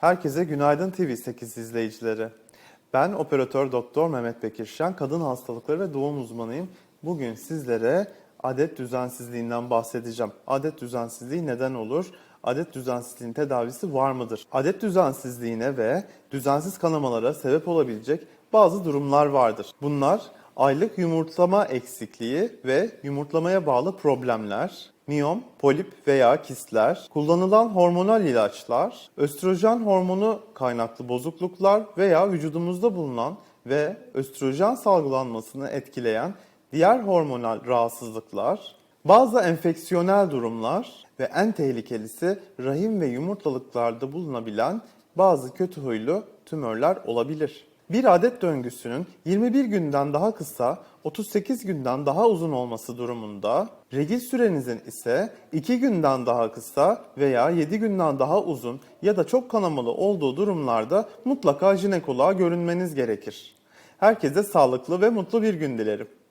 Herkese günaydın TV8 izleyicileri. Ben operatör doktor Mehmet Bekir Şen, kadın hastalıkları ve doğum uzmanıyım. Bugün sizlere adet düzensizliğinden bahsedeceğim. Adet düzensizliği neden olur? Adet düzensizliğinin tedavisi var mıdır? Adet düzensizliğine ve düzensiz kanamalara sebep olabilecek bazı durumlar vardır. Bunlar aylık yumurtlama eksikliği ve yumurtlamaya bağlı problemler, miyom, polip veya kistler, kullanılan hormonal ilaçlar, östrojen hormonu kaynaklı bozukluklar veya vücudumuzda bulunan ve östrojen salgılanmasını etkileyen diğer hormonal rahatsızlıklar, bazı enfeksiyonel durumlar ve en tehlikelisi rahim ve yumurtalıklarda bulunabilen bazı kötü huylu tümörler olabilir. Bir adet döngüsünün 21 günden daha kısa, 38 günden daha uzun olması durumunda, regil sürenizin ise 2 günden daha kısa veya 7 günden daha uzun ya da çok kanamalı olduğu durumlarda mutlaka jinekoloğa görünmeniz gerekir. Herkese sağlıklı ve mutlu bir gün dilerim.